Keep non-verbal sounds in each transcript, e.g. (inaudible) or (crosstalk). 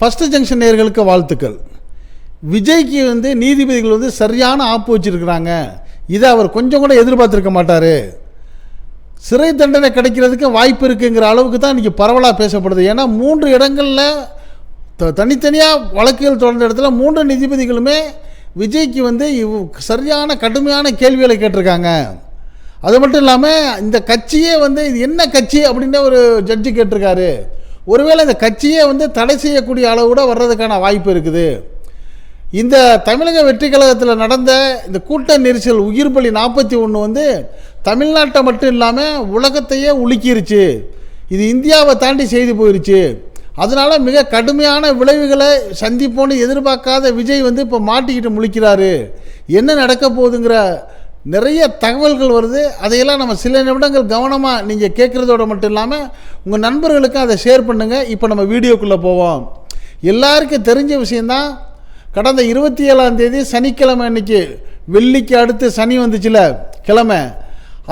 First junction நேர்களுக்கு வாழ்த்துக்கள். விஜய்க்கு வந்து நீதிபதிகள் வந்து சரியான ஆப்பு வச்சிருக்கிறாங்க. இதை அவர் கொஞ்சம் கூட எதிர்பார்த்துருக்க மாட்டார். சிறை தண்டனை கிடைக்கிறதுக்கு வாய்ப்பு இருக்குங்கிற அளவுக்கு தான் இன்றைக்கி பரவலாக பேசப்படுது. ஏன்னா மூன்று இடங்களில் த தனித்தனியாக வழக்குகள் தொடர்ந்த இடத்துல மூன்று நீதிபதிகளுமே விஜய்க்கு வந்து இவ் சரியான கடுமையான கேள்விகளை கேட்டிருக்காங்க. அது மட்டும் இல்லாமல் இந்த கட்சியே வந்து இது என்ன கட்சி அப்படின்னு ஒரு ஜட்ஜி கேட்டிருக்காரு. ஒருவேளை இந்த கட்சியே வந்து தடை செய்யக்கூடிய அளவு கூட வர்றதுக்கான வாய்ப்பு இருக்குது. இந்த தமிழக வெற்றி கழகத்தில் நடந்த இந்த கூட்ட நெரிசல் உயிர் பலி நாற்பத்தி ஒன்று வந்து தமிழ்நாட்டை மட்டும் இல்லாமல் உலகத்தையே உலுக்கிருச்சு. இது இந்தியாவை தாண்டி செய்து போயிருச்சு. அதனால் மிக கடுமையான விளைவுகளை சந்திப்போன்னு எதிர்பார்க்காத விஜய் வந்து இப்போ மாட்டிக்கிட்டு முழிக்கிறாரு. என்ன நடக்க போகுதுங்கிற நிறைய தகவல்கள் வருது. அதையெல்லாம் நம்ம சில நிமிடங்கள் கவனமாக நீங்கள் கேட்குறதோட மட்டும் இல்லாமல் உங்கள் நண்பர்களுக்கும் அதை ஷேர் பண்ணுங்கள் இப்போ நம்ம வீடியோக்குள்ளே போவோம். எல்லாருக்கும் தெரிஞ்ச விஷயந்தான் கடந்த இருபத்தி ஏழாம் தேதி சனிக்கிழமை அன்னைக்கு வெள்ளிக்கு அடுத்து சனி வந்துச்சுல கிழமை.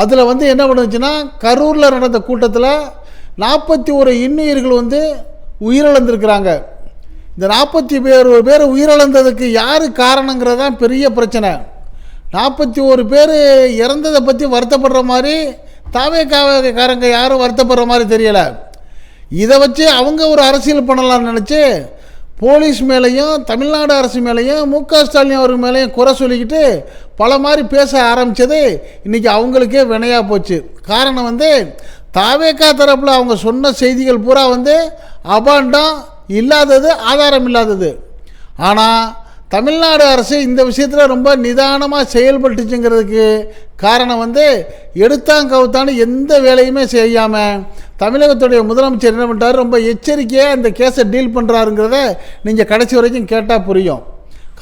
அதில் வந்து என்ன பண்ணுச்சுன்னா கரூரில் நடந்த கூட்டத்தில் நாற்பத்தி ஒரு இன்னுயிர்கள் வந்து உயிரிழந்திருக்கிறாங்க. இந்த நாற்பத்தி பேர் பேர் உயிரிழந்ததுக்கு யார் காரணங்கிறதான் பெரிய பிரச்சனை. நாற்பத்தி ஒரு பேர் இறந்ததை பற்றி வருத்தப்படுற மாதிரி தாவே காரங்க யாரும் வருத்தப்படுற மாதிரி தெரியலை. இதை வச்சு அவங்க ஒரு அரசியல் பண்ணலாம்னு நினச்சி போலீஸ் மேலேயும் தமிழ்நாடு அரசு மேலேயும் மு க ஸ்டாலின் அவர் மேலேயும் குறை சொல்லிக்கிட்டு பல மாதிரி பேச ஆரம்பித்தது இன்றைக்கி அவங்களுக்கே வினையாக போச்சு. காரணம் வந்து தாவேக்கா தரப்பில் அவங்க சொன்ன செய்திகள் பூரா வந்து அபாண்டம் இல்லாதது ஆதாரம் இல்லாதது. ஆனால் தமிழ்நாடு அரசு இந்த விஷயத்தில் ரொம்ப நிதானமாக செயல்பட்டுச்சுங்கிறதுக்கு காரணம் வந்து எடுத்தாங்க கவுத்தான்னு எந்த வேலையுமே செய்யாமல் தமிழகத்துடைய முதலமைச்சர் என்ன பண்ணுறாரு ரொம்ப எச்சரிக்கையாக இந்த கேஸை டீல் பண்ணுறாருங்கிறத நீங்கள் கடைசி வரைக்கும் கேட்டால் புரியும்.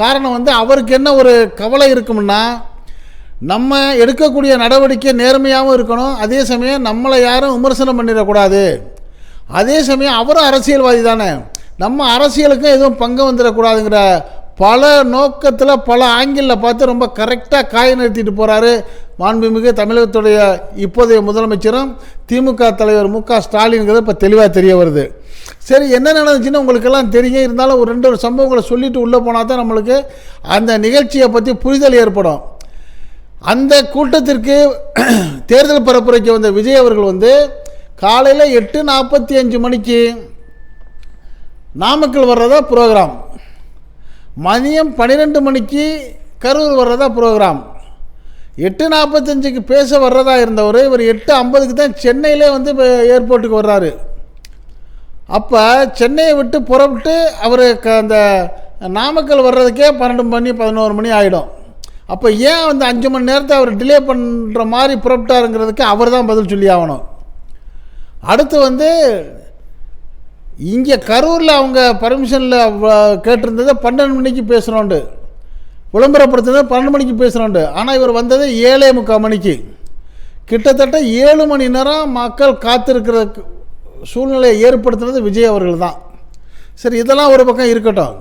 காரணம் வந்து அவருக்கு என்ன ஒரு கவலை இருக்கும்னா நம்ம எடுக்கக்கூடிய நடவடிக்கை நேர்மையாகவும் இருக்கணும் அதே சமயம் நம்மளை யாரும் விமர்சனம் பண்ணிடக்கூடாது. அதே சமயம் அவரும் அரசியல்வாதி தானே. நம்ம அரசியலுக்கும் எதுவும் பங்கு வந்துடக்கூடாதுங்கிற பல நோக்கத்தில் பல ஆங்கிளில் பார்த்து ரொம்ப கரெக்டாக காய நிறுத்திட்டு போகிறாரு மாண்புமிகு தமிழகத்துடைய இப்போதைய முதலமைச்சரும் திமுக தலைவர் மு க ஸ்டாலின்ங்கிறது இப்போ தெளிவாக தெரிய வருது. சரி என்ன நடந்துச்சுன்னு உங்களுக்கெல்லாம் தெரியும். இருந்தாலும் ஒரு ரெண்டு ஒரு சம்பவங்களை சொல்லிட்டு உள்ளே போனால் தான் நம்மளுக்கு அந்த நிகழ்ச்சியை பற்றி புரிதல் ஏற்படும். அந்த கூட்டத்திற்கு (clears throat) தேர்தல் பரப்புரைக்கு வந்த விஜய் அவர்கள் வந்து காலையில் எட்டு நாற்பத்தி அஞ்சு மணிக்கு நாமக்கல் வர்றதா ப்ரோக்ராம் மதியம் பன்னிரெண்டு மணிக்கு கரூர் வர்றதா ப்ரோக்ராம் எட்டு நாற்பத்தஞ்சுக்கு பேச வர்றதா இருந்தவர் இவர் எட்டு ஐம்பதுக்கு தான் சென்னையிலே வந்து இப்போ ஏர்போர்ட்டுக்கு வர்றாரு. அப்போ சென்னையை விட்டு புறப்பட்டு அவர் க அந்த நாமக்கல் வர்றதுக்கே பன்னெண்டு மணி பதினோரு மணி ஆகிடும் அப்போ ஏன் வந்து அஞ்சு மணி நேரத்தை அவர் டிலே பண்ணுற மாதிரி புறப்பட்டாருங்கிறதுக்கு அவர் தான் பதில் சொல்லி ஆகணும் அடுத்து வந்து இங்கே கரூரில் அவங்க பர்மிஷனில் கேட்டிருந்ததை பன்னெண்டு மணிக்கு பேசுகிறோண்டு விளம்பரப்படுத்தினது பன்னெண்டு மணிக்கு பேசுகிறோண்டு ஆனால் இவர் வந்தது ஏழே முக்கால் மணிக்கு. கிட்டத்தட்ட ஏழு மணி நேரம் மக்கள் காத்திருக்கிற சூழ்நிலையை ஏற்படுத்துனது விஜய் அவர்கள் தான். சரி இதெல்லாம் ஒரு பக்கம் இருக்கட்டும்.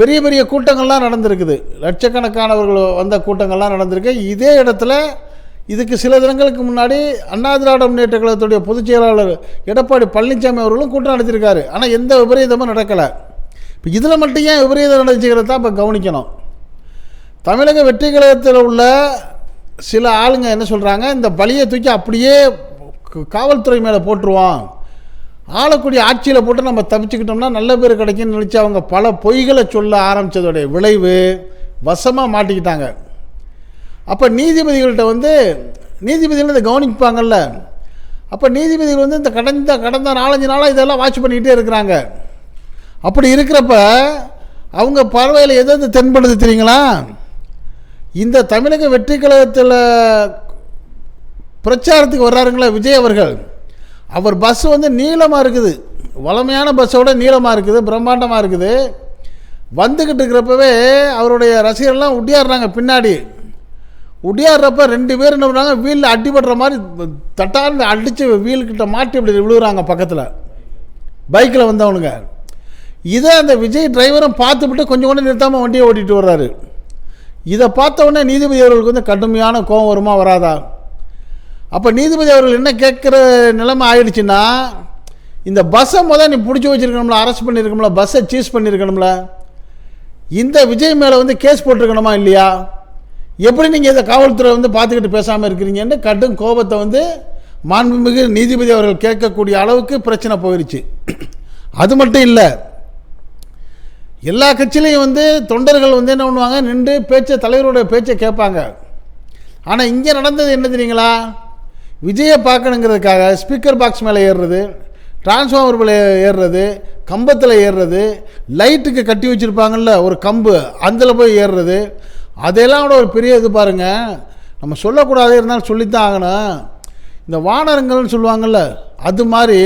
பெரிய பெரிய கூட்டங்கள்லாம் நடந்திருக்குது. லட்சக்கணக்கானவர்கள் வந்த கூட்டங்கள்லாம் நடந்திருக்கு. இதே இடத்துல இதுக்கு சில தினங்களுக்கு முன்னாடி அண்ணா திராவிட முன்னேற்ற கழகத்துடைய பொதுச் செயலாளர் எடப்பாடி பழனிசாமி அவர்களும் கூட்டம் நடத்தியிருக்காரு ஆனால் எந்த விபரீதமும் நடக்கலை. இப்போ இதில் மட்டும் ஏன் விபரீதம் நடந்துச்சுங்கிறத தான் இப்போ கவனிக்கணும். தமிழக வெற்றி கழகத்தில் உள்ள சில ஆளுங்க என்ன சொல்கிறாங்க இந்த பலியை தூக்கி அப்படியே காவல்துறை மேலே போட்டுருவோம் ஆளக்கூடிய ஆட்சியில் போட்டு நம்ம தப்பிச்சுக்கிட்டோம்னா நல்ல பேர் கிடைக்கும்னு நினச்சி அவங்க பல பொய்களை சொல்ல ஆரம்பித்ததோடைய விளைவு வசமாக மாட்டிக்கிட்டாங்க. அப்போ நீதிபதிகள்கிட்ட வந்து நீதிபதிகள் இதை கவனிப்பாங்கல்ல. அப்போ நீதிபதிகள் வந்து இந்த கடந்த கடந்த நாலஞ்சு நாளாக இதெல்லாம் வாட்ச் பண்ணிக்கிட்டே இருக்கிறாங்க. அப்படி இருக்கிறப்ப அவங்க பார்வையில் எது எது தென்படுது தெரியுங்களா? இந்த தமிழக வெற்றி கழகத்தில் பிரச்சாரத்துக்கு வர்றாருங்களா விஜய் அவர்கள். அவர் பஸ் வந்து நீளமாக இருக்குது. வளமையான பஸ்ஸோட நீளமாக இருக்குது பிரம்மாண்டமாக இருக்குது. வந்துக்கிட்டு இருக்கிறப்பவே அவருடைய ரசிகர்லாம் உட்டியாடுறாங்க பின்னாடி. உடையாடுறப்ப ரெண்டு பேர் என்ன பண்ணுறாங்க வீலில் அடிபடுற மாதிரி தட்டான்னு அடித்து வீல்கிட்ட மாட்டி இப்படி விழுகுறாங்க பக்கத்தில். பைக்கில் வந்தவனுங்க. இதை அந்த விஜய் டிரைவரும் பார்த்துவிட்டு கொஞ்சம் கூட நிறுத்தாமல் வண்டியை ஓட்டிகிட்டு வர்றாரு. இதை பார்த்த உடனே நீதிபதி அவர்களுக்கு வந்து கடுமையான கோபம் வருமா வராதா? அப்போ நீதிபதி அவர்கள் என்ன கேட்குற நிலைமை ஆயிடுச்சுன்னா இந்த பஸ்ஸை முதல் நீ பிடிச்சி வச்சிருக்கணும்ல அரெஸ்ட் பண்ணியிருக்கணும்ல பஸ்ஸை சீஸ் பண்ணியிருக்கணும்ல இந்த விஜய் மேலே வந்து கேஸ் போட்டிருக்கணுமா இல்லையா? எப்படி நீங்கள் இதை காவல்துறை வந்து பார்த்துக்கிட்டு பேசாமல் இருக்கிறீங்கன்னு கடும் கோபத்தை வந்து மாண்புமிகு நீதிபதி அவர்கள் கேட்கக்கூடிய அளவுக்கு பிரச்சனை போயிடுச்சு அது மட்டும் இல்லை எல்லா கட்சியிலையும் வந்து தொண்டர்கள் வந்து என்ன பண்ணுவாங்க நின்று பேச்சை தலைவரோட பேச்சை கேட்பாங்க. ஆனால் இங்கே நடந்தது என்ன தெரியுங்களா? விஜயை பார்க்கணுங்கிறதுக்காக ஸ்பீக்கர் பாக்ஸ் மேலே ஏறுறது டிரான்ஸ்ஃபார்மர் மேலே ஏறுறது கம்பத்தில் ஏறுறது லைட்டுக்கு கட்டி வச்சுருப்பாங்கள்ல ஒரு கம்பு அதில் போய் ஏறுறது அதெல்லாம் கூட ஒரு பெரிய இது பாருங்க. நம்ம சொல்லக்கூடாது இருந்தாலும் சொல்லித்தான் ஆகணும். இந்த வானரங்கள்னு சொல்லுவாங்கள்ல அது மாதிரி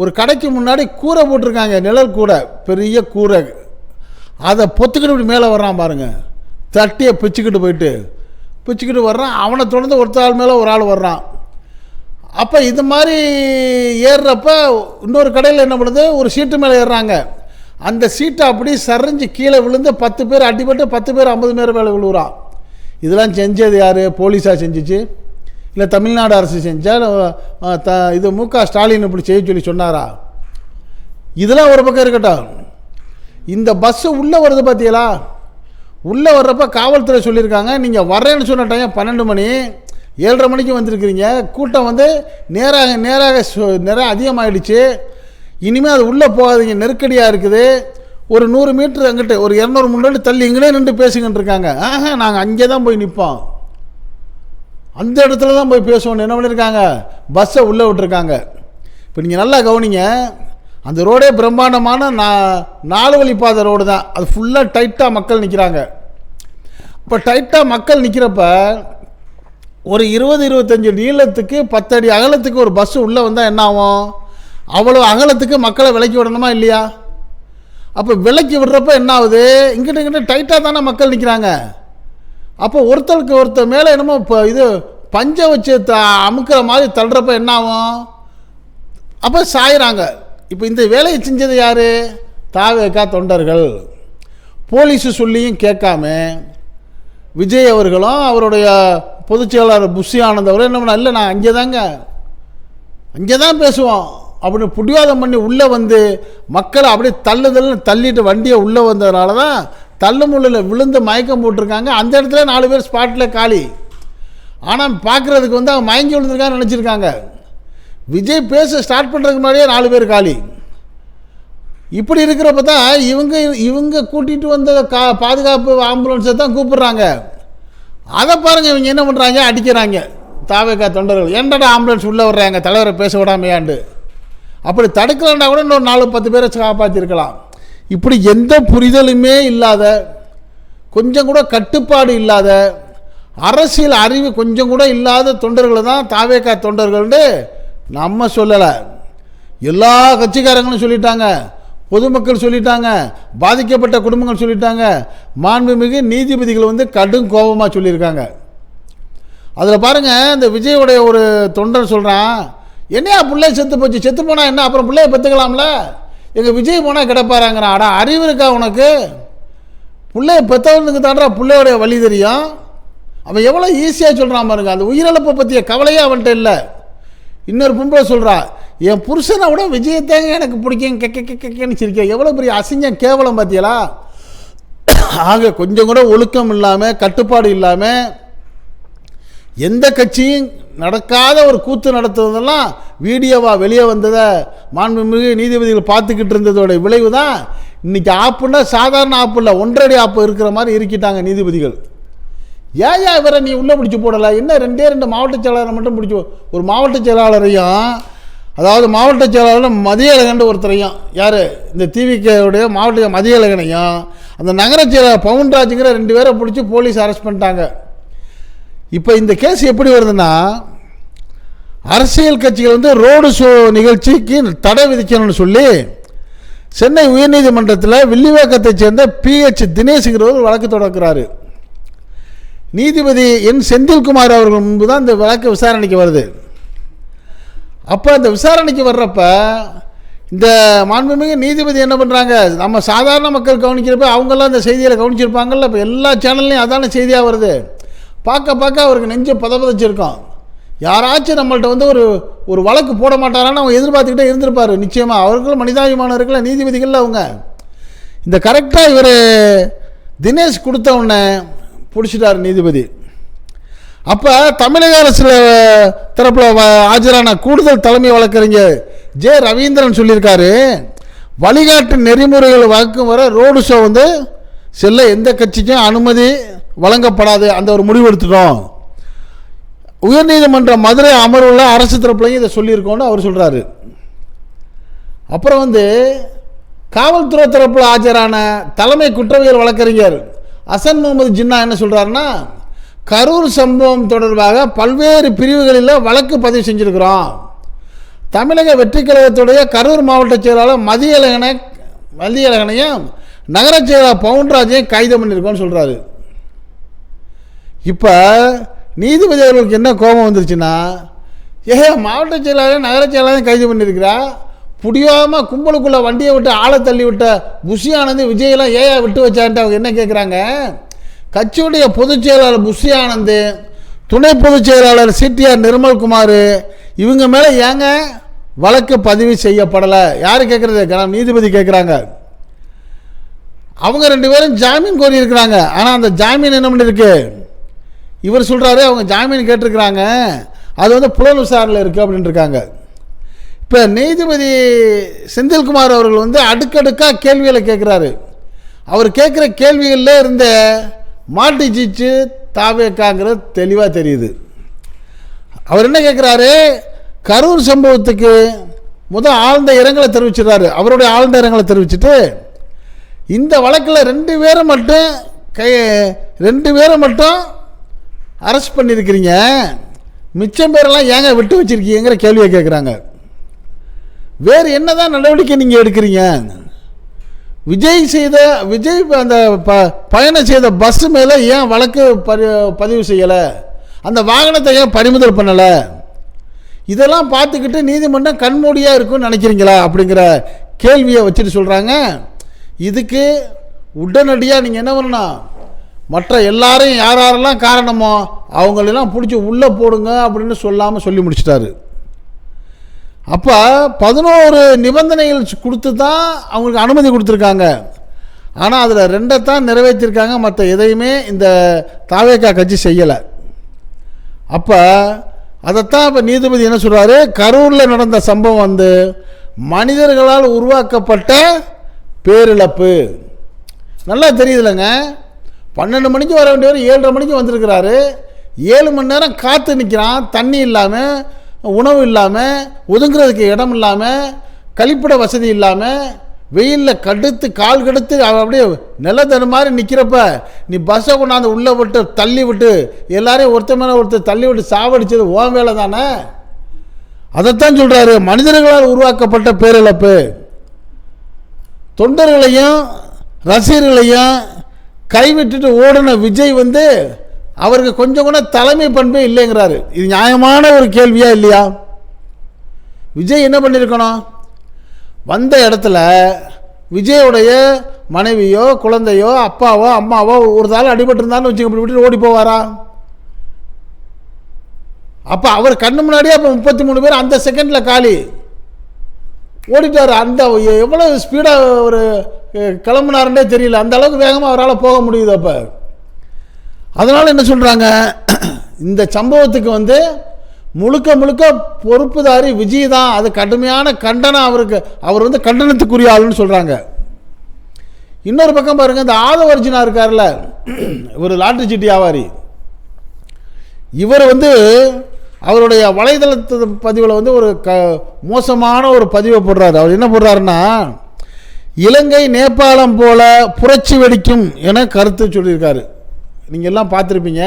ஒரு கடைக்கு முன்னாடி கூரை போட்டிருக்காங்க நிழல் கூரை பெரிய கூரை. அதை பொத்துக்கிட்டு இப்படி மேலே வர்றான் பாருங்க. தட்டியை பிச்சுக்கிட்டு போயிட்டு பிச்சுக்கிட்டு வர்றான். அவனை தொடர்ந்து ஒருத்த ஆள் மேலே ஒரு ஆள் வர்றான். அப்போ இது மாதிரி ஏறுறப்ப இன்னொரு கடையில் என்ன பண்ணுது? ஒரு சீட்டு மேலே ஏறுறாங்க. அந்த சீட்டை அப்படி சரிஞ்சு கீழே விழுந்து பத்து பேர் அடிபட்டு பத்து பேர் ஐம்பது பேர் மேலே விழுவுறான் இதெல்லாம் செஞ்சது யார்? போலீஸாக செஞ்சுச்சு? இல்லை தமிழ்நாடு அரசு செஞ்சால் த இது மு க ஸ்டாலின் இப்படி செய்ய சொல்லி சொன்னாரா? இதெல்லாம் ஒரு பக்கம் இருக்கட்டும். இந்த பஸ்ஸு உள்ளே வருது பார்த்தீங்களா உள்ளே வர்றப்ப காவல்துறை சொல்லியிருக்காங்க நீங்கள் வர்றேன்னு சொன்ன டைம் பன்னெண்டு மணி ஏழரை மணிக்கு வந்திருக்கிறீங்க. கூட்டம் வந்து நேராக நேராக சு- அதிகமாகிடுச்சு இனிமேல் அது உள்ளே போகாதீங்க. நெருக்கடியாக இருக்குது. ஒரு நூறு மீட்ரு அங்கிட்டு ஒரு இரநூறு முன்னாடி தள்ளி இங்கனே நின்று பேசிக்கிட்டு இருக்காங்க. ஆஹா நாங்கள் அங்கே தான் போய் நிற்போம். அந்த இடத்துல தான் போய் பேசுவோம் என்ன பண்ணியிருக்காங்க? பஸ்ஸை உள்ளே விட்டுருக்காங்க. இப்போ நீங்கள் நல்லா கவனிங்க. அந்த ரோடே பிரம்மாண்டமான நா நாலு வழி பாதை ரோடு தான். அது ஃபுல்லாக டைட்டாக மக்கள் நிற்கிறாங்க இப்போ டைட்டாக மக்கள் நிற்கிறப்ப ஒரு இருபது இருபத்தஞ்சி நீளத்துக்கு பத்தடி அகலத்துக்கு ஒரு பஸ்ஸு உள்ளே வந்தால் என்ன ஆகும்? அவ்வளோ அகலத்துக்கு மக்களை விலக்கி விடணுமா இல்லையா? அப்போ விலக்கி விடுறப்ப என்ன ஆகுது இங்கிட்ட இங்கிட்ட டைட்டாக தானே மக்கள் நிற்கிறாங்க அப்போ ஒருத்தருக்கு ஒருத்தர் மேலே என்னமோ இப்போ இது பஞ்சை வச்சு த அமுக்கிற மாதிரி தள்ளுறப்ப என்ன ஆகும் அப்போ சாயிறாங்க. இப்போ இந்த வேலையை செஞ்சது யார்? தாவேக்கா தொண்டர்கள். போலீஸு சொல்லியும் கேட்காம விஜய் அவர்களும் அவருடைய பொதுச் செயலாளர் புஷி ஆனந்த் அவரும் என்ன பண்ண இல்லை நான் அங்கே தாங்க அங்கே தான் பேசுவோம். அப்படின்னு புடிவாதம் பண்ணி உள்ளே வந்து மக்களை அப்படியே தள்ளுதல்னு தள்ளிட்டு வண்டியை உள்ளே வந்ததுனால தான் தள்ளு முள்ளில் விழுந்து மயக்கம் போட்டிருக்காங்க. அந்த இடத்துல நாலு பேர் ஸ்பாட்டில் காலி. ஆனால் பார்க்குறதுக்கு வந்து அவங்க மயங்கி விழுந்திருக்கான்னு நினச்சிருக்காங்க. விஜய் பேச ஸ்டார்ட் பண்ணுறதுக்கு முன்னாடியே நாலு பேர் காலி. இப்படி இருக்கிறப்ப தான் இவங்க இவங்க கூட்டிகிட்டு வந்த கா பாதுகாப்பு ஆம்புலன்ஸை தான் கூப்பிட்றாங்க. அதை பாருங்கள் இவங்க என்ன பண்ணுறாங்க அடிக்கிறாங்க. தாவேக்கா தொண்டர்கள். என்னடா ஆம்புலன்ஸ் உள்ளே வர்றாங்க? தலைவரை பேச விடாமையாண்டு. அப்படி தடுக்கலன்னா கூட இன்னொரு நாலு பத்து பேரை காப்பாற்றிருக்கலாம் இப்படி எந்த புரிதலுமே இல்லாத கொஞ்சம் கூட கட்டுப்பாடு இல்லாத அரசியல் அறிவு கொஞ்சம் கூட இல்லாத தொண்டர்களை தான் தாவேக்கா தொண்டர்கள்னு நம்ம சொல்லலை. எல்லா கட்சிக்காரங்களும் சொல்லிட்டாங்க பொதுமக்கள் சொல்லிட்டாங்க பாதிக்கப்பட்ட குடும்பங்கள் சொல்லிட்டாங்க. மாண்புமிகு நீதிபதிகள் வந்து கடும் கோபமாக சொல்லியிருக்காங்க. அதில் பாருங்கள் இந்த விஜயோடைய ஒரு தொண்டர் சொல்கிறான் என்னையா பிள்ளை செத்து போச்சு? செத்து போனால் என்ன? அப்புறம் பிள்ளைய பெற்றுக்கலாம்ல எங்கள் விஜய் போனால் கிடப்பாராங்கிறான். அடா அறிவு இருக்கா உனக்கு? பிள்ளைய பெற்றவனுக்கு தாண்டா பிள்ளையோடைய வழி தெரியும். அவன் எவ்வளோ ஈஸியாக சொல்கிறான் பாருங்க. அந்த உயிரிழப்பை பற்றிய கவலையே அவன்கிட்ட இல்லை. இன்னொரு பொம்பளை சொல்கிறா என் புருஷனை விட விஜயத்தாங்க எனக்கு பிடிக்கும். கெக்க கெக்கன்னு சிரிக்க எவ்வளோ பெரிய அசிங்கம் கேவலம் பார்த்தியலா ஆக கொஞ்சம் கூட ஒழுக்கம் இல்லாமல் கட்டுப்பாடு இல்லாமல் எந்த கட்சியும் நடக்காத ஒரு கூத்து நடத்துவதெல்லாம் வீடியோவாக வெளியே வந்ததை மாண்புமிகு நீதிபதிகள் பார்த்துக்கிட்டு இருந்ததோட விளைவு தான் இன்றைக்கி ஆப்புன்னா சாதாரண ஆப்பு இல்லை ஒன்றரை ஆப்பு இருக்கிற மாதிரி இருக்கிட்டாங்க நீதிபதிகள். ஏன் இவரை நீ உள்ளே பிடிச்சி போடலை? என்ன ரெண்டே ரெண்டு மாவட்ட செயலாளரை மட்டும் பிடிச்சி ஒரு மாவட்ட செயலாளரையும் அதாவது மாவட்ட செயலாளர் மதியழகன் ஒருத்தரையும். யார்? இந்த டிவிகேவுடைய மாவட்ட மதியழகனையும் அந்த நகர செயலாளர் பவுன்ராஜுங்கிற ரெண்டு பேரை பிடிச்சி போலீஸ் அரெஸ்ட் பண்ணிட்டாங்க. இப்போ இந்த கேஸ் எப்படி வருதுன்னா அரசியல் கட்சிகள் வந்து ரோடு ஷோ நிகழ்ச்சிக்கு தடை விதிக்கணும்னு சொல்லி சென்னை உயர்நீதிமன்றத்தில் வில்லிவாக்கத்தை சேர்ந்த பிஹெச் தினேஷ்ங்கிறவர் வழக்கு தொடக்கிறாரு நீதிபதி என் செந்தில்குமார் அவர்கள் முன்பு தான் இந்த வழக்கு விசாரணைக்கு வருது. அப்போ அந்த விசாரணைக்கு வர்றப்ப இந்த மாண்புமிகு நீதிபதி என்ன பண்ணுறாங்க நம்ம சாதாரண மக்கள் கவனிக்கிறப்ப அவங்கெல்லாம் அந்த செய்தியில் கவனிச்சிருப்பாங்கல்ல இப்போ எல்லா சேனல்லையும் அதான செய்தியாக வருது. பார்க்க பார்க்க அவருக்கு நெஞ்சு பதப்பதச்சிருக்கோம் யாராச்சும் நம்மள்ட்ட வந்து ஒரு ஒரு வழக்கு போட மாட்டாரான்னு அவங்க எதிர்பார்த்துக்கிட்டே இருந்திருப்பார். நிச்சயமாக அவர்களும் மனிதாபிமானம் இருக்கல நீதிபதிகள் அவங்க. இந்த கரெக்டாக இவர் தினேஷ் கொடுத்த உடனே பிடிச்சிட்டார் நீதிபதி. அப்போ தமிழக அரசில் தரப்பில் வ- ஆஜரான கூடுதல் தலைமை வழக்கறிஞர் ஜே ரவீந்திரன் சொல்லியிருக்காரு வழிகாட்டு நெறிமுறைகள் வகுக்கும் வர ரோடு ஷோ வந்து செல்ல எந்த கட்சிக்கும் அனுமதி வழங்கப்படாது அந்த ஒரு முடிவு எடுத்துட்டோம். உயர்நீதிமன்ற மதுரை அமர்வில் அரசு தரப்புலையும் இதை சொல்லியிருக்கோன்னு அவர் சொல்கிறாரு அப்புறம் வந்து காவல்துறை தரப்பில் ஆஜரான தலைமை குற்றவியல் வழக்கறிஞர் அசன் முகமது ஜின்னா என்ன சொல்கிறாருன்னா கரூர் சம்பவம் தொடர்பாக பல்வேறு பிரிவுகளில் வழக்கு பதிவு செஞ்சுருக்கிறோம். தமிழக வெற்றி கழகத்துடைய கரூர் மாவட்ட செயலாளர் மதியழகனை மதியழகனையும் நகர செயலாளர் பவுன்ராஜையும் கைது பண்ணியிருக்கோன்னு சொல்கிறாரு இப்போ நீதிபதி அவர்களுக்கு என்ன கோபம் வந்துருச்சுன்னா ஏ மாவட்ட செயலாளர் நகர செயலாளர் கைது பண்ணியிருக்கிறா புடியாமல் கும்பலுக்குள்ளே வண்டியை விட்டு ஆளை தள்ளி விட்ட புஷி விஜயெல்லாம் ஏயா விட்டு வச்சான்ட்டு அவங்க என்ன கேட்குறாங்க கட்சியுடைய பொதுச் செயலாளர் புஷி ஆனந்த் துணை பொதுச் செயலாளர் சிடிஆர் நிர்மல்குமார் இவங்க மேலே ஏங்க வழக்கு பதிவு செய்யப்படலை? யார் கேட்குறது நீதிபதி கேட்குறாங்க அவங்க ரெண்டு பேரும் ஜாமீன் கோரியிருக்கிறாங்க ஆனால் அந்த ஜாமீன் என்ன பண்ணிருக்கு? இவர் சொல்கிறாரு அவங்க ஜாமீன் கேட்டிருக்கிறாங்க. அது வந்து புலன் விசாரணையில் இருக்குது அப்படின்ட்டு இருக்காங்க இப்போ நீதிபதி செந்தில்குமார் அவர்கள் வந்து அடுக்கடுக்காக கேள்விகளை கேட்குறாரு. அவர் கேட்குற கேள்விகளில் இருந்த மாட்டிச்சிச்சு தாவேக்காங்கிறது தெளிவாக தெரியுது. அவர் என்ன கேட்குறாரு? கரூர் சம்பவத்துக்கு முதல் ஆழ்ந்த இரங்கலை தெரிவிச்சிடுறாரு. அவருடைய ஆழ்ந்த இரங்கலை தெரிவிச்சிட்டு இந்த வழக்கில் ரெண்டு பேரை மட்டும் கை ரெண்டு பேரை மட்டும் அரெஸ்ட் பண்ணியிருக்கிறீங்க. மிச்சம் பேரெல்லாம் ஏங்க விட்டு வச்சிருக்கீங்கிற கேள்வியை கேட்குறாங்க. வேறு என்னதான் நடவடிக்கை நீங்கள் எடுக்கிறீங்க? விஜய் செய்த விஜய் அந்த ப பயணம் செய்த பஸ் மேலே ஏன் வழக்கு பரி பதிவு செய்யலை? அந்த வாகனத்தை ஏன் பறிமுதல் பண்ணலை? இதெல்லாம் பார்த்துக்கிட்டு நீதிமன்றம் கண்மூடியாக இருக்கும்னு நினைக்கிறீங்களா? அப்படிங்கிற கேள்வியை வச்சுட்டு சொல்கிறாங்க இதுக்கு உடனடியாக நீங்கள் என்ன பண்ணணும்? மற்ற எல்லாரையும் யார் யாரெல்லாம் காரணமோ அவங்களெல்லாம் பிடிச்சி உள்ளே போடுங்க அப்படின்னு சொல்லாமல் சொல்லி முடிச்சிட்டாரு. அப்போ பதினோரு நிபந்தனைகள் கொடுத்து தான் அவங்களுக்கு அனுமதி கொடுத்துருக்காங்க. ஆனால் அதில் ரெண்டை தான் நிறைவேற்றிருக்காங்க மற்ற எதையுமே இந்த தாவேக்கா கட்சி செய்யலை. அப்போ அதைத்தான் இப்போ நீதிபதி என்ன சொல்கிறாரு கரூரில் நடந்த சம்பவம் வந்து மனிதர்களால் உருவாக்கப்பட்ட பேரிழப்பு. நல்லா தெரியுதுலங்க. பன்னெண்டு மணிக்கு வர வேண்டியவர் ஏழரை மணிக்கு வந்திருக்கிறாரு. ஏழு மணி நேரம் காத்து நிற்கிறான் தண்ணி இல்லாமல் உணவு இல்லாமல் ஒதுங்குறதுக்கு இடம் இல்லாமல் கழிப்பிட வசதி இல்லாமல் வெயிலில் கடுத்து கால் கடுத்து அப்படியே நிலத்தடு மாதிரி நிற்கிறப்ப நீ பஸ்ஸை கொண்டாந்து உள்ளே விட்டு தள்ளி விட்டு எல்லாரையும் ஒருத்தர் மேலே ஒருத்தர் தள்ளி விட்டு சாவடிச்சது ஓன் வேலை தானே? அதைத்தான் சொல்கிறாரு மனிதர்களால் உருவாக்கப்பட்ட பேரிழப்பு. தொண்டர்களையும் ரசிகர்களையும் கைவிட்டுட்டு ஓடின விஜய் வந்து அவருக்கு கொஞ்சம் கூட தலைமை பண்பே இல்லைங்கிறாரு. இது நியாயமான ஒரு கேள்வியா இல்லையா? விஜய் என்ன பண்ணியிருக்கணும் வந்த இடத்துல விஜயோடைய மனைவியோ குழந்தையோ அப்பாவோ அம்மாவோ ஒரு தாள் அடிபட்டிருந்தான்னு வச்சுக்க இப்படி விட்டு ஓடி போவாரா? அப்போ அவர் கண்ணு முன்னாடியே அப்போ முப்பத்தி மூணு பேர் அந்த செகண்டில் காலி. ஓடிட்டார். அந்த எவ்வளோ ஸ்பீடாக ஒரு கிளம்புனாருன்றே தெரியல. அந்த அளவுக்கு வேகமாக அவரால் போக முடியுது அப்போ. அதனால் என்ன சொல்கிறாங்க இந்த சம்பவத்துக்கு வந்து முழுக்க முழுக்க பொறுப்புதாரி விஜய் தான். அது கடுமையான கண்டனம் அவருக்கு அவர் வந்து கண்டனத்துக்குரிய ஆளுன்னு சொல்கிறாங்க இன்னொரு பக்கம் பாருங்கள் இந்த ஆதவர்ஜினா இருக்கார்ல இவர் லாட்டரி சீட்டு வியாபாரி. இவர் வந்து அவருடைய வலைதளத்து பதிவில் வந்து ஒரு க மோசமான ஒரு பதிவை போடுறாரு. அவர் என்ன போடுறாருன்னா இலங்கை நேபாளம் போல புரட்சி வெடிக்கும் என கருத்து சொல்லியிருக்காரு. நீங்கள் எல்லாம் பார்த்துருப்பீங்க.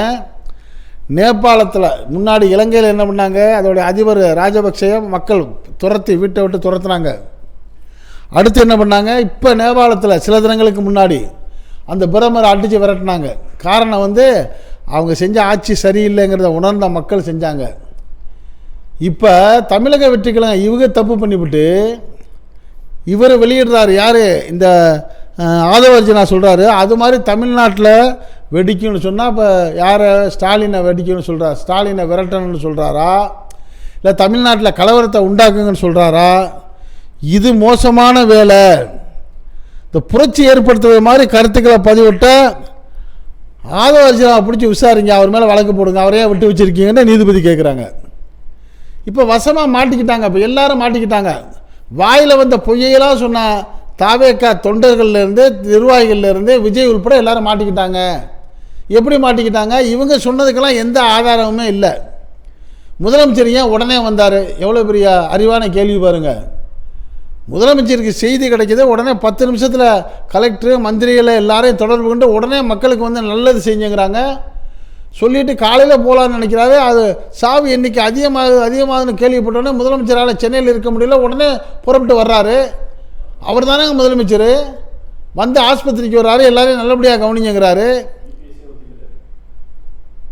நேபாளத்தில் முன்னாடி இலங்கையில் என்ன பண்ணாங்க? அதோடைய அதிபர் ராஜபக்சேய மக்கள் துரத்தி வீட்டை விட்டு துரத்துனாங்க. அடுத்து என்ன பண்ணாங்க? இப்போ நேபாளத்தில் சில தினங்களுக்கு முன்னாடி அந்த பிரமரை அடித்து விரட்டினாங்க. காரணம் வந்து அவங்க செஞ்ச ஆட்சி சரியில்லைங்கிறத உணர்ந்த மக்கள் செஞ்சாங்க. இப்போ தமிழக வெற்றிக்கலங்க இவங்க தப்பு பண்ணிவிட்டு இவர் வெளியிடுறாரு யார்? இந்த ஆதவர்ஜனா சொல்கிறாரு அது மாதிரி தமிழ்நாட்டில் வெடிக்கும்னு சொன்னால் இப்போ யாரை? ஸ்டாலினை வெடிக்கும்னு சொல்கிறார் ஸ்டாலினை விரட்டணும்னு சொல்கிறாரா இல்லை தமிழ்நாட்டில் கலவரத்தை உண்டாக்குங்கன்னு சொல்கிறாரா இது மோசமான வேலை. இந்த புரட்சி ஏற்படுத்துகிற மாதிரி கருத்துக்களை பதிவிட்ட ஆதவர்ஜனாவை பிடிச்சி விசாரிங்க அவர் மேலே வழக்கு போடுங்க அவரையே விட்டு வச்சுருக்கீங்கன்னு நீதிபதி கேட்குறாங்க இப்போ வசமாக மாட்டிக்கிட்டாங்க இப்போ எல்லாரும் மாட்டிக்கிட்டாங்க. வாயில் வந்த பொய்யெல்லாம் சொன்ன தாவேக்கா தொண்டர்கள்லேருந்து நிர்வாகிகள்லேருந்து விஜய் உள்பட எல்லாரும் மாட்டிக்கிட்டாங்க. எப்படி மாட்டிக்கிட்டாங்க? இவங்க சொன்னதுக்கெல்லாம் எந்த ஆதாரமுமே இல்லை. முதலமைச்சர் ஏன் உடனே வந்தார்? எவ்வளோ பெரிய அறிவான கேள்வி பாருங்க. முதலமைச்சருக்கு செய்தி கிடைக்கிது உடனே பத்து நிமிஷத்தில் கலெக்டர் மந்திரிகளை எல்லாரையும் தொடர்பு கொண்டு உடனே மக்களுக்கு வந்து நல்லது செஞ்சுங்கிறாங்க. சொல்லிட்டு காலையில் போகலான்னு நினைக்கிறாரு. அது சாவு எண்ணிக்கை அதிகமாகுது அதிகமாகுதுன்னு கேள்விப்பட்டோன்னே முதலமைச்சரால் சென்னையில் இருக்க முடியல. உடனே புறப்பட்டு வர்றாரு. அவர் தானே முதலமைச்சர்? வந்து ஆஸ்பத்திரிக்கு வர்றாரு. எல்லாரையும் நல்லபடியாக கவனிங்கிறாரு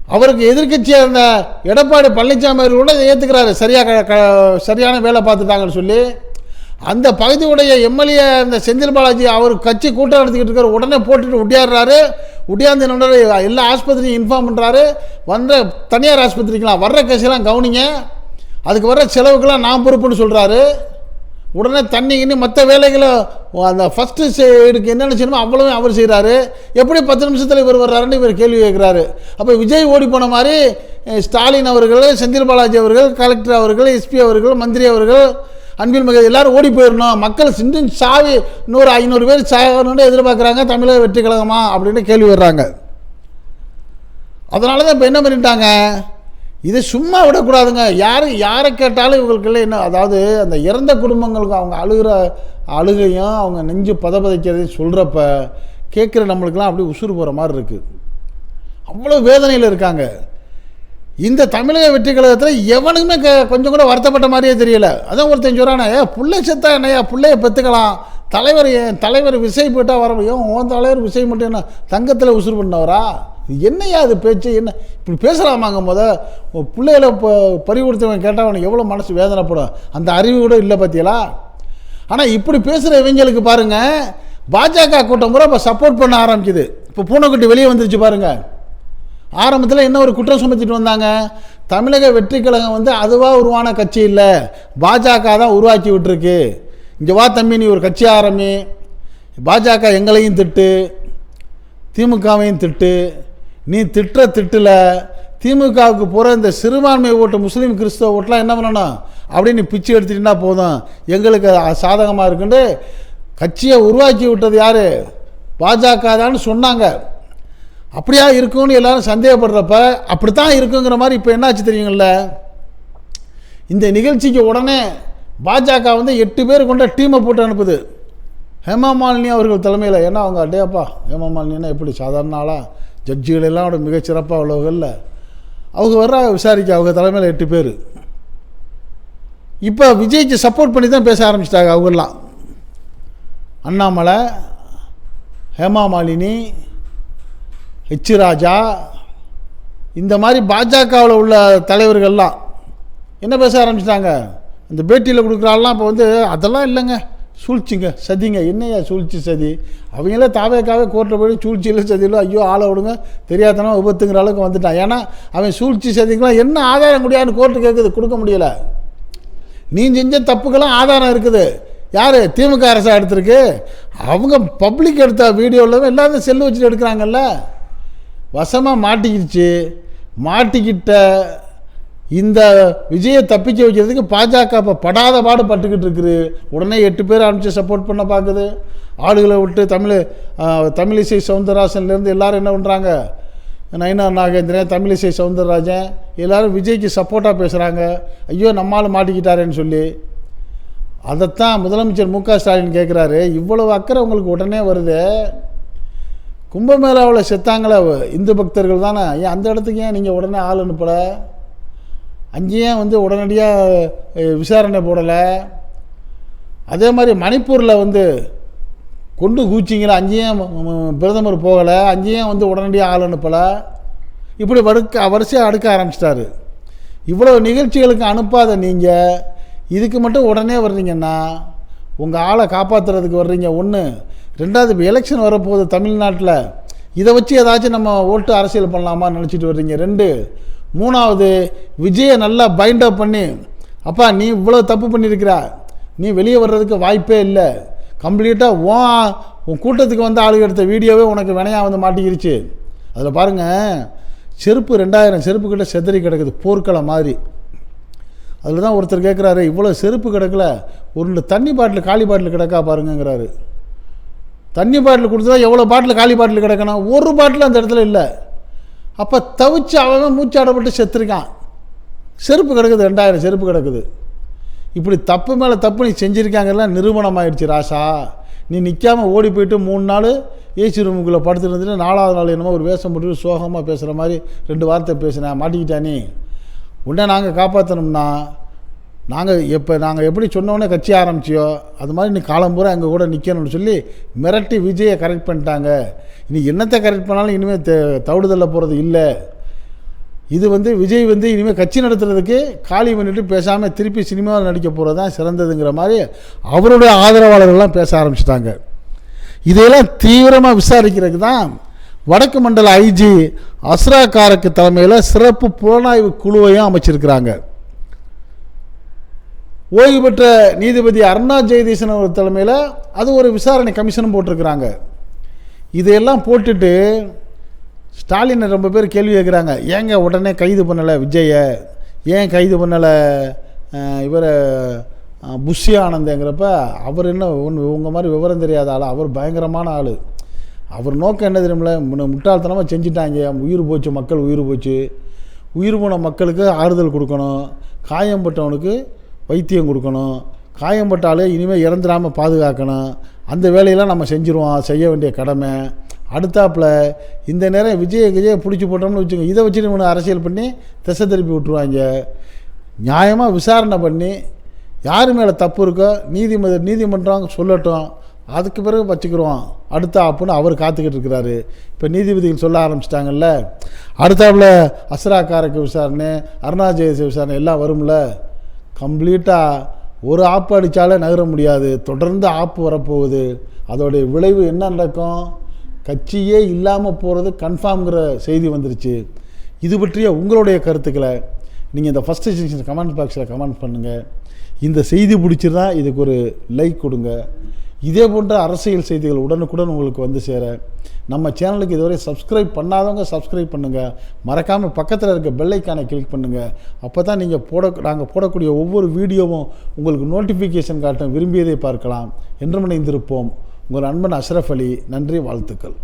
அவருக்கு எதிர்க்கட்சியாக இருந்த எடப்பாடி பழனிசாமி அவர்கள் கூட ஏற்றுக்கிறாரு சரியாக க- க- சரியான வேலை பார்த்துட்டாங்கன்னு சொல்லி. அந்த பகுதியுடைய எம்எல்ஏ இந்த செந்தில் பாலாஜி அவர் கட்சி கூட்டம் நடத்திக்கிட்டு இருக்காரு. உடனே போட்டுட்டு ஒட்டியாடுறாரு. ஒட்டியாந்து என்னோட எல்லா ஆஸ்பத்திரியும் இன்ஃபார்ம் பண்ணுறாரு வந்த தனியார் ஆஸ்பத்திரிக்கெலாம் வர்ற கேஸெல்லாம் கவனிங்க. அதுக்கு வர்ற செலவுக்கெல்லாம் நான் பொறுப்புன்னு சொல்கிறாரு உடனே தண்ணி கிண்ணி மற்ற வேலைகளை அந்த ஃபஸ்ட்டு சைடுக்கு என்னென்ன செய்யணுமோ அவ்வளவு அவர் செய்கிறாரு எப்படி பத்து நிமிஷத்தில் இவர் வர்றாருன்னு இவர் கேள்வி கேட்குறாரு அப்போ விஜய் ஓடி போன மாதிரி ஸ்டாலின் அவர்கள் செந்தில் பாலாஜி அவர்கள் கலெக்டர் அவர்கள் எஸ்பி அவர்கள் மந்திரி அவர்கள் அன்பில் மிக எல்லாரும் ஓடி போயிடணும். மக்கள் சிந்து சாவி நூறு ஐநூறு பேர் சாகணும்னு எதிர்பார்க்குறாங்க. தமிழக வெற்றி கழகமா அப்படின்னு கேள்வி வர்றாங்க. அதனால தான் இப்போ என்ன பண்ணிட்டாங்க? இது சும்மா விடக்கூடாதுங்க. யார் யாரை கேட்டாலும் இவங்களுக்குள்ள என்ன அதாவது அந்த இறந்த குடும்பங்களுக்கு அவங்க அழுகிற அழுகையும் அவங்க நெஞ்சு பதப்பதைக்கிறதையும் சொல்கிறப்ப கேட்குற நம்மளுக்கெல்லாம் அப்படியே உசுறு போகிற மாதிரி இருக்குது அவ்வளோ வேதனையில் இருக்காங்க. இந்த தமிழக வெற்றி கழகத்தில் எவனுக்குமே க கொஞ்சம் கூட வருத்தப்பட்ட மாதிரியே தெரியல. அதான் ஒருத்தன் சொல்கிறானே ஏ பிள்ளை செத்தா என்னையா பிள்ளைய பெற்றுக்கலாம் தலைவர் என் தலைவர் விசை போட்டால் வர முடியும்? உன் தலைவர் விசை மட்டும் என்ன தங்கத்தில் உசுறு பண்ணவரா? என்னையா அது பேச்சு? என்ன? இப்படி பேசலாமாங்க முத. பிள்ளைகளை இப்போ பறி கொடுத்தவன் கேட்டால் அவனுக்கு எவ்வளோ மனசு வேதனைப்படும். அந்த அறிவு கூட இல்லை பார்த்தியலா ஆனால் இப்படி பேசுகிற இவங்களுக்கு பாருங்கள் பாஜக கூட்டம் கூட இப்போ சப்போர்ட் பண்ண ஆரம்பிக்குது. இப்போ பூனைக்குட்டி வெளியே வந்துருச்சு பாருங்கள் ஆரம்பத்தில் என்ன ஒரு குற்றம் சுமத்திட்டு வந்தாங்க? தமிழக வெற்றி கழகம் வந்து அதுவாக உருவான கட்சி இல்லை. பாஜக தான் உருவாக்கி விட்டுருக்கு. இங்கே வா தம்பி நீ ஒரு கட்சி ஆரம்பி. பாஜக எங்களையும் திட்டு திமுகவையும் திட்டு. நீ திட்டுற திட்டில் திமுகவுக்கு போகிற இந்த சிறுபான்மை ஓட்டு முஸ்லீம் கிறிஸ்தவ ஓட்டெலாம் என்ன பண்ணணும்? அப்படின்னு நீ பிச்சு எடுத்துட்டீங்கன்னா போதும். எங்களுக்கு சாதகமாக இருக்குன்ட்டு கட்சியை உருவாக்கி விட்டது யார்? பாஜக தான்னு சொன்னாங்க. அப்படியா இருக்கும்னு எல்லாரும் சந்தேகப்படுறப்ப அப்படித்தான் இருக்குங்கிற மாதிரி இப்போ என்னாச்சு தெரியுங்கள இந்த நிகழ்ச்சிக்கு உடனே பாஜக வந்து எட்டு பேர் கொண்ட டீமை போட்டு அனுப்புது. ஹேமா மாலினி அவர்கள் தலைமையில். ஏன்னா அவங்க அடையாப்பா ஹேமா மாலினின்னா எப்படி சாதாரண ஆளா? ஜட்ஜுகள் எல்லாம் அவட மிகச்சிறப்பாக உள்ளவர்கள்ல அவங்க வர்ற விசாரிக்க. அவங்க தலைமையில் எட்டு பேர். இப்போ விஜய்க்கு சப்போர்ட் பண்ணி தான் பேச ஆரம்பிச்சிட்டாங்க அவங்கெல்லாம். அண்ணாமலை ஹேமா மாலினி ஹெச் ராஜா இந்த மாதிரி பாஜகவில் உள்ள தலைவர்கள்லாம் என்ன பேச ஆரம்பிச்சிட்டாங்க? இந்த பேட்டியில் கொடுக்குறாள்லாம் இப்போ வந்து அதெல்லாம் இல்லைங்க. சூழ்ச்சிங்க சதிங்க. என்னையா சூழ்ச்சி சதி? அவங்களே தாவேக்காவே கோர்ட்டில் போய் சூழ்ச்சியில் சதியிலோ ஐயோ ஆளை விடுங்க. தெரியாதனமா விபத்துங்கிற அளவுக்கு வந்துட்டான். ஏன்னா அவன் சூழ்ச்சி சதிக்கெல்லாம் என்ன ஆதாரம் முடியாதுன்னு கோர்ட்டு கேட்குது கொடுக்க முடியல. நீ செஞ்ச தப்புக்கெல்லாம் ஆதாரம் இருக்குது. யார்? திமுக அரசாக எடுத்திருக்கு. அவங்க பப்ளிக் எடுத்த வீடியோவில் எல்லாரும் செல்லு வச்சுட்டு எடுக்கிறாங்கல்ல. வசமாக மாட்டிக்கிடுச்சு மாட்டிக்கிட்ட இந்த விஜயை தப்பிக்க வைக்கிறதுக்கு பாஜக இப்போ படாத பாடு பட்டுக்கிட்டு இருக்குது. உடனே எட்டு பேர் அனுப்பிச்சு சப்போர்ட் பண்ண பார்க்குது. ஆளுகளை விட்டு தமிழ் தமிழிசை சவுந்தரராஜன்லேருந்து எல்லாரும் என்ன பண்ணுறாங்க நயினார் நாகேந்திரன் தமிழிசை சவுந்தரராஜன் எல்லோரும் விஜய்க்கு சப்போர்ட்டாக பேசுகிறாங்க ஐயோ நம்மால் மாட்டிக்கிட்டாரேன்னு சொல்லி. அதைத்தான் முதலமைச்சர் மு க ஸ்டாலின் கேட்குறாரு இவ்வளவு அக்கறை உங்களுக்கு உடனே வருது. கும்பமேளாவில் செத்தாங்களே இந்து பக்தர்கள் தானே? ஏன் அந்த இடத்துக்கு ஏன் நீங்கள் உடனே ஆள் அனுப்பலை? அங்கேயும் வந்து உடனடியாக விசாரணை போடலை? அதே மாதிரி மணிப்பூரில் வந்து கொண்டு கூச்சிங்களா அங்கேயும் பிரதமர் போகலை? அங்கேயும் வந்து உடனடியாக ஆள் அனுப்பலை? இப்படி வடுக்க வரிசையாக அடுக்க ஆரம்பிச்சிட்டாரு. இவ்வளோ நிகழ்ச்சிகளுக்கு அனுப்பாத நீங்கள் இதுக்கு மட்டும் உடனே வர்றீங்கன்னா உங்கள் ஆளை காப்பாற்றுறதுக்கு வர்றீங்க. ஒன்று ரெண்டாவது இப்போ எலெக்ஷன் வரப்போகுது தமிழ்நாட்டில். இதை வச்சு ஏதாச்சும் நம்ம ஓட்டு அரசியல் பண்ணலாமா நினச்சிட்டு வர்றீங்க? ரெண்டு. மூணாவது விஜயை நல்லா பைண்ட் அப் பண்ணி அப்பா நீ இவ்வளோ தப்பு பண்ணியிருக்கிற. நீ வெளியே வர்றதுக்கு வாய்ப்பே இல்லை. கம்ப்ளீட்டாக உன் உன் கூட்டத்துக்கு வந்து ஆளுங்க எடுத்த வீடியோவே உனக்கு வினையாக வந்து மாட்டிக்கிருச்சு. அதில் பாருங்கள் செருப்பு ரெண்டாயிரம் செருப்பு கிட்ட செதறி கிடக்குது போர்க்களை மாதிரி. அதில் தான் ஒருத்தர் கேட்குறாரு இவ்வளோ செருப்பு கிடக்கல. ஒரு தண்ணி பாட்டில் காலி பாட்டில் கிடக்கா பாருங்கிறாரு தண்ணி பாட்டில் கொடுத்தா எவ்வளோ பாட்டில் காலி பாட்டில் கிடக்கணும்? ஒரு பாட்டில் அந்த இடத்துல இல்லை. அப்போ தவிச்சு அவன் மூச்சாடப்பட்டு செத்துருக்கான். செருப்பு கிடக்குது ரெண்டாயிரம் செருப்பு கிடக்குது. இப்படி தப்பு மேலே தப்பு நீ செஞ்சுருக்காங்கலாம் நிரூபணம் ஆயிடுச்சு ராசா. நீ நிற்காம ஓடி போயிட்டு மூணு நாள் ஏசி ரூமுக்குள்ளே படுத்துருந்துட்டு நாலாவது நாள் என்னமோ ஒரு வேஷம் போட்டு சோகமாக பேசுகிற மாதிரி ரெண்டு வார்த்தை பேசினேன் மாட்டிக்கிட்டா நீ? உன்னை நாங்கள் காப்பாற்றணும்னா நாங்கள் எப்போ நாங்கள் எப்படி சொன்னோன்னே கட்சி ஆரம்பிச்சியோ அது மாதிரி நீ காலம் பூரா எங்கள் கூட நிற்கணும்னு சொல்லி மிரட்டி விஜயை கரெக்ட் பண்ணிட்டாங்க. இனி என்னத்தை கரெக்ட் பண்ணாலும் இனிமேல் தெ தவிடுதலில் போகிறது இல்லை. இது வந்து விஜய் வந்து இனிமேல் கட்சி நடத்துறதுக்கு காலி பண்ணிட்டு பேசாமல் திருப்பி சினிமாவில் நடிக்க போகிறது தான் சிறந்ததுங்கிற மாதிரி அவருடைய ஆதரவாளர்கள்லாம் பேச ஆரம்பிச்சிட்டாங்க. இதையெல்லாம் தீவிரமாக விசாரிக்கிறதுக்கு தான் வடக்கு மண்டல ஐஜி அஸ்ரா காரக்கு தலைமையில் சிறப்பு புலனாய்வு குழுவையும் அமைச்சிருக்கிறாங்க. ஓய்வு பெற்ற நீதிபதி அருணா ஜெயதீசன் அவர் தலைமையில் அது ஒரு விசாரணை கமிஷனும் போட்டிருக்கிறாங்க. இதையெல்லாம் போட்டுட்டு ஸ்டாலினை ரொம்ப பேர் கேள்வி கேட்குறாங்க. ஏங்க உடனே கைது பண்ணலை விஜயை? ஏன் கைது பண்ணலை? இவரை புஷி ஆனந்தங்கிறப்ப அவர் என்ன ஒன்று உங்கள் மாதிரி விவரம் தெரியாத ஆள்? அவர் பயங்கரமான ஆள். அவர் நோக்கம் என்ன தெரியுமில்ல? முன்ன முட்டாள்தனமாக செஞ்சுட்டாங்க. உயிர் போச்சு மக்கள் உயிர் போச்சு. உயிர் போன மக்களுக்கு ஆறுதல் கொடுக்கணும். காயம்பட்டவனுக்கு வைத்தியம் கொடுக்கணும். காயம்பட்டாலே இனிமேல் இறந்துடாமல் பாதுகாக்கணும். அந்த வேலையெல்லாம் நம்ம செஞ்சுருவோம். செய்ய வேண்டிய கடமை. அடுத்தாப்புல இந்த நேரம் விஜய விஜயை பிடிச்சி போட்டோம்னு வச்சுக்கோங்க. இதை வச்சு இவனை அரசியல் பண்ணி திசை திருப்பி விட்டுருவாங்க. நியாயமாக விசாரணை பண்ணி யார் மேலே தப்பு இருக்கோ நீதிம நீதிமன்றம் சொல்லட்டும். அதுக்கு பிறகு வச்சுக்கிறோம் அடுத்த ஆப்புன்னு அவர் காத்துக்கிட்டு இருக்கிறாரு. இப்போ நீதிபதிகள் சொல்ல ஆரம்பிச்சிட்டாங்கல்ல. அடுத்தாப்புல அஸ்ராக்காரக்கு விசாரணை அருணாஜெயச விசாரணை எல்லாம் வரும்ல. கம்ப்ளீட்டாக ஒரு ஆப்பு அடித்தாலே நகர முடியாது. தொடர்ந்து ஆப்பு வரப்போகுது. அதோடைய விளைவு என்ன நடக்கும்? கட்சியே இல்லாமல் போகிறது கன்ஃபார்ம்ங்கிற செய்தி வந்துருச்சு. இது பற்றிய உங்களுடைய கருத்துக்களை நீங்கள் இந்த ஃபஸ்ட் செக்ஷன் கமெண்ட் பாக்ஸில் கமெண்ட் பண்ணுங்கள் இந்த செய்தி பிடிச்சிருந்தா இதுக்கு ஒரு லைக் கொடுங்க. இதே போன்ற அரசியல் செய்திகள் உடனுக்குடன் உங்களுக்கு வந்து சேர நம்ம சேனலுக்கு இதுவரை சப்ஸ்கிரைப் பண்ணாதவங்க சப்ஸ்கிரைப் பண்ணுங்கள் மறக்காமல் பக்கத்தில் இருக்க பெல்லைக்கானை கிளிக் பண்ணுங்கள் அப்போ தான் நீங்கள் போட நாங்கள் போடக்கூடிய ஒவ்வொரு வீடியோவும் உங்களுக்கு நோட்டிஃபிகேஷன் காட்டும் விரும்பியதை பார்க்கலாம். என்றும் இணைந்திருப்போம். உங்கள் நண்பன் அஷ்ரஃப் அலி நன்றி வாழ்த்துக்கள்.